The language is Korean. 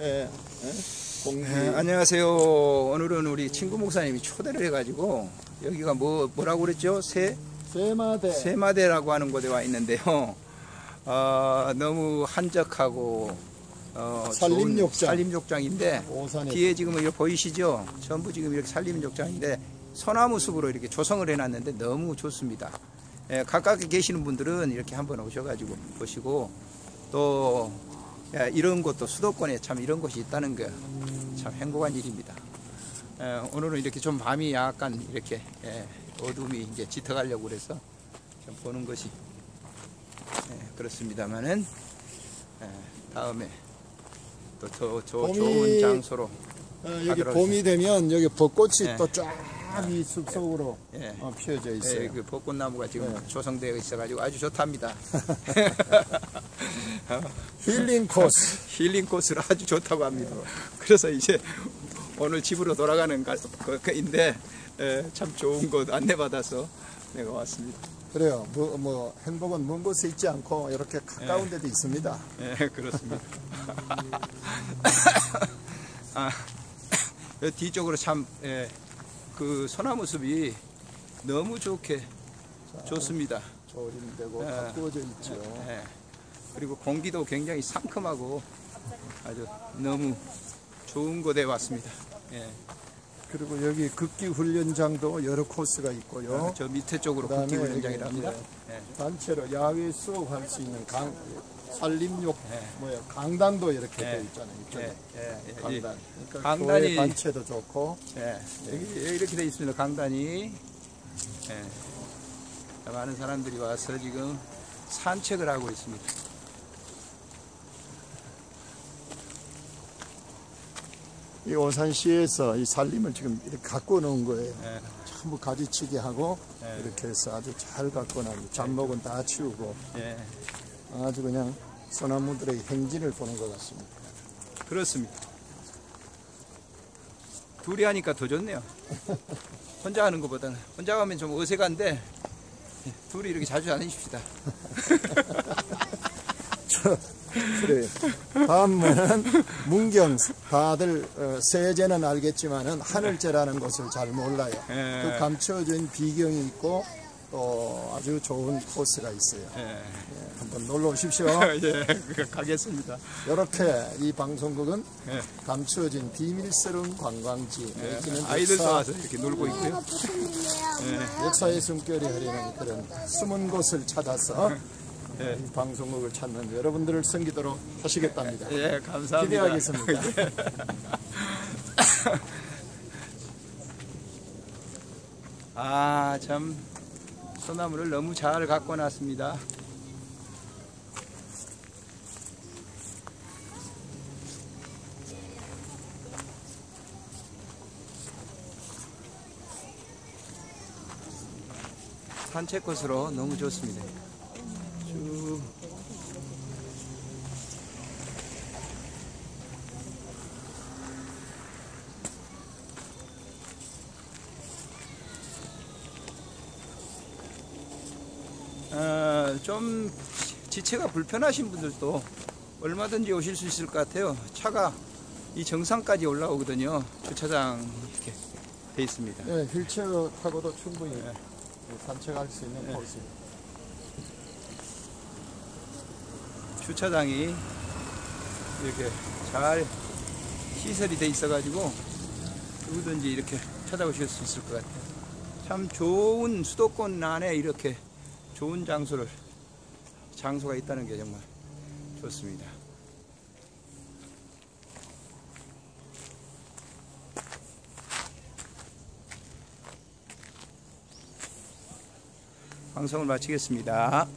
예, 예? 네, 안녕하세요. 오늘은 우리 친구 목사님이 초대를 해가지고 여기가 뭐 뭐라고 그랬죠? 세 세마대. 세마대라고 하는 곳에 와 있는데요. 어, 너무 한적하고 어, 산림욕장. 산림욕장인데 오산에. 뒤에 지금 이렇게 보이시죠? 전부 지금 이렇게 산림욕장인데 소나무 숲으로 이렇게 조성을 해놨는데 너무 좋습니다. 예, 가깝게 계시는 분들은 이렇게 한번 오셔가지고 보시고 또 예, 이런 곳도 수도권에 참 이런 곳이 있다는 게참 행복한 일입니다. 예, 오늘은 이렇게 좀 밤이 약간 이렇게 예, 어둠이 이제 짙어가려고 그래서 좀 보는 것이 예, 그렇습니다만은 예, 다음에 또더 봄이- 좋은 장소로 어, 여기 봄이 되면 여기 벚꽃이 예. 또쫙 이 숲속으로 예. 어, 피어져 예, 있어요. 그 벚꽃나무가 지금 네. 조성되어 있어가지고 아주 좋답니다. 힐링 코스. 힐링 코스로 아주 좋다고 합니다. 그래서 이제 오늘 집으로 돌아가는 거인데 참 좋은 곳 안내받아서 내가 왔습니다. 그래요. 뭐, 뭐 행복은 먼 곳에 있지 않고 이렇게 가까운 데도 있습니다. 예, 그렇습니다. 아, 여 뒤쪽으로 참, 예, 그 소나무 숲이 너무 좋게 좋습니다. 조림되고 예. 가꾸어져 있죠. 예, 그리고 공기도 굉장히 상큼하고 아주 너무 좋은 곳에 왔습니다. 예, 그리고 여기 극기 훈련장도 여러 코스가 있고요. 저 밑에 쪽으로 국기 훈련장이라 여기 합니다. 예, 단체로 야외 수업할 수 있는 강 산림욕 예. 뭐야 강당도 이렇게 예. 되어 있잖아요. 예, 예, 강당. 그러니까 강단이- 단체도 좋고 예, 여기, 이렇게 돼 있습니다. 강단이. 예, 많은 사람들이 와서 지금 산책을 하고 있습니다. 이 오산시에서 이 산림을 지금 이렇게 가꾸어 놓은 거예요. 예, 전부 가지치기 하고 예. 이렇게 해서 아주 잘 가꾸어 놨고 잡목은 다 치우고 예, 아주 그냥 소나무들의 행진을 보는 것 같습니다. 그렇습니다. 둘이 하니까 더 좋네요. 혼자 하는 것보다는. 혼자 가면 좀 어색한데, 예, 둘이 이렇게 자주 다니십시다. 그래요. 다음은 문경 다들 어, 세제는 알겠지만은 하늘제라는 것을 잘 몰라요. 예. 그 감춰진 비경이 있고 또 아주 좋은 코스가 있어요. 예, 한번 놀러 오십시오. 예, 그, 가겠습니다. 이렇게 이 방송국은 예, 감추어진 비밀스러운 관광지 내지는 아이들도 역사, 와서 이렇게 놀고 있고요. 역사의 숨결이 흐르는 그런 숨은 곳을 찾아서 예. 이 방송국을 찾는 여러분들을 섬기도록 하시겠답니다. 예, 감사합니다. 기대하겠습니다. 아, 참 소나무를 너무 잘 갖고 놨습니다. 산책 코스로 너무 좋습니다. 어, 좀 지체가 불편하신 분들도 얼마든지 오실 수 있을 것 같아요. 차가 이 정상까지 올라오거든요. 주차장 이렇게 돼 있습니다. 네, 휠체어 타고도 충분히 산책할 수 있는 네. 코스. 주차장이 이렇게 잘 시설이 돼 있어가지고 누구든지 이렇게 찾아오실 수 있을 것 같아요. 참 좋은 수도권 안에 이렇게 좋은 장소를 장소가 있다는 게 정말 좋습니다. 방송을 마치겠습니다.